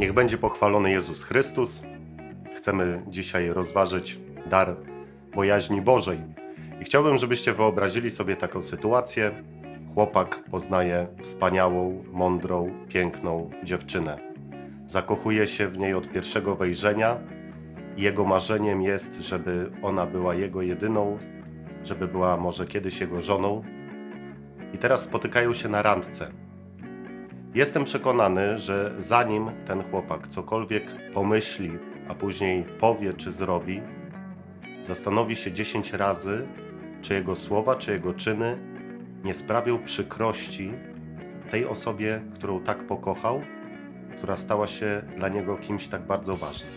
Niech będzie pochwalony Jezus Chrystus. Chcemy dzisiaj rozważyć dar bojaźni Bożej. I chciałbym, żebyście wyobrazili sobie taką sytuację. Chłopak poznaje wspaniałą, mądrą, piękną dziewczynę. Zakochuje się w niej od pierwszego wejrzenia. Jego marzeniem jest, żeby ona była jego jedyną, żeby była może kiedyś jego żoną. I teraz spotykają się na randce. Jestem przekonany, że zanim ten chłopak cokolwiek pomyśli, a później powie czy zrobi, zastanowi się 10 razy, czy jego słowa, czy jego czyny nie sprawią przykrości tej osobie, którą tak pokochał, która stała się dla niego kimś tak bardzo ważnym.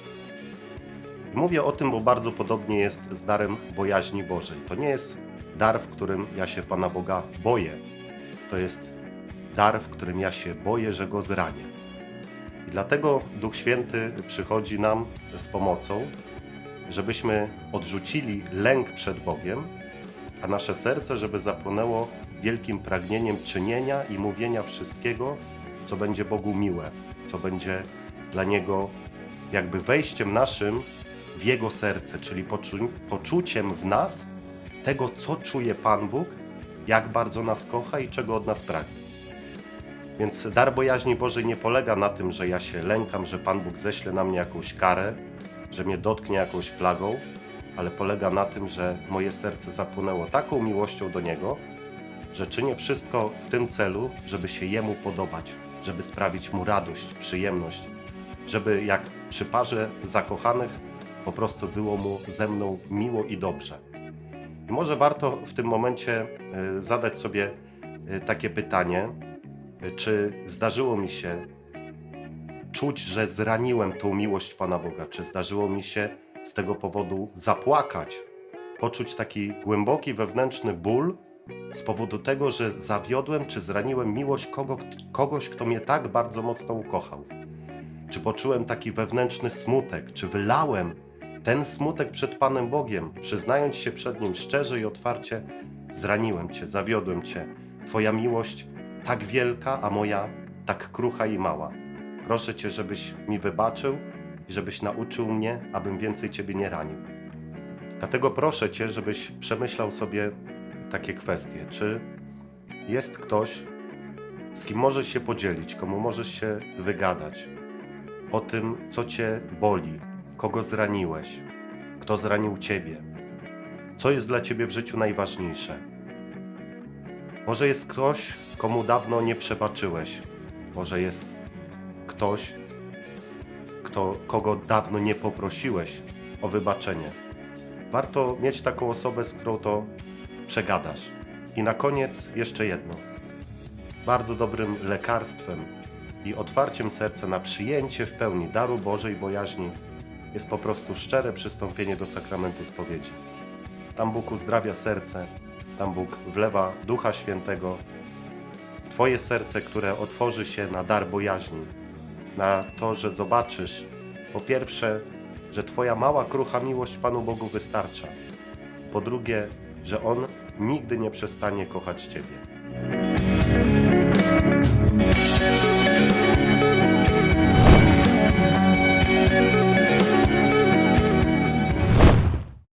I mówię o tym, bo bardzo podobnie jest z darem bojaźni Bożej. To nie jest dar, w którym ja się Pana Boga boję. To jest dar, w którym ja się boję, że go zranię. I dlatego Duch Święty przychodzi nam z pomocą, żebyśmy odrzucili lęk przed Bogiem, a nasze serce, żeby zapłonęło wielkim pragnieniem czynienia i mówienia wszystkiego, co będzie Bogu miłe, co będzie dla Niego jakby wejściem naszym w Jego serce, czyli poczu- poczuciem w nas tego, co czuje Pan Bóg, jak bardzo nas kocha i czego od nas pragnie. Więc dar bojaźni Bożej nie polega na tym, że ja się lękam, że Pan Bóg ześle na mnie jakąś karę, że mnie dotknie jakąś plagą, ale polega na tym, że moje serce zapłynęło taką miłością do Niego, że czynię wszystko w tym celu, żeby się Jemu podobać, żeby sprawić Mu radość, przyjemność, żeby jak przy parze zakochanych po prostu było Mu ze mną miło i dobrze. I może warto w tym momencie e, zadać sobie e, takie pytanie, czy zdarzyło mi się czuć, że zraniłem tą miłość Pana Boga? Czy zdarzyło mi się z tego powodu zapłakać? Poczuć taki głęboki wewnętrzny ból z powodu tego, że zawiodłem czy zraniłem miłość kogo, kogoś, kto mnie tak bardzo mocno ukochał? Czy poczułem taki wewnętrzny smutek? Czy wylałem ten smutek przed Panem Bogiem, przyznając się przed Nim szczerze i otwarcie? Zraniłem Cię, zawiodłem Cię. Twoja miłość tak wielka, a moja tak krucha i mała. Proszę Cię, żebyś mi wybaczył i żebyś nauczył mnie, abym więcej Ciebie nie ranił. Dlatego proszę Cię, żebyś przemyślał sobie takie kwestie. Czy jest ktoś, z kim możesz się podzielić, komu możesz się wygadać o tym, co Cię boli, kogo zraniłeś, kto zranił Ciebie, co jest dla Ciebie w życiu najważniejsze. Może jest ktoś, komu dawno nie przebaczyłeś, może jest ktoś, kto, kogo dawno nie poprosiłeś o wybaczenie. Warto mieć taką osobę, z którą to przegadasz. I na koniec jeszcze jedno. Bardzo dobrym lekarstwem i otwarciem serca na przyjęcie w pełni daru Bożej bojaźni jest po prostu szczere przystąpienie do sakramentu spowiedzi. Tam Bóg uzdrawia serce, tam Bóg wlewa Ducha Świętego w Twoje serce, które otworzy się na dar bojaźni, na to, że zobaczysz po pierwsze, że Twoja mała, krucha miłość Panu Bogu wystarcza. Po drugie, że On nigdy nie przestanie kochać Ciebie.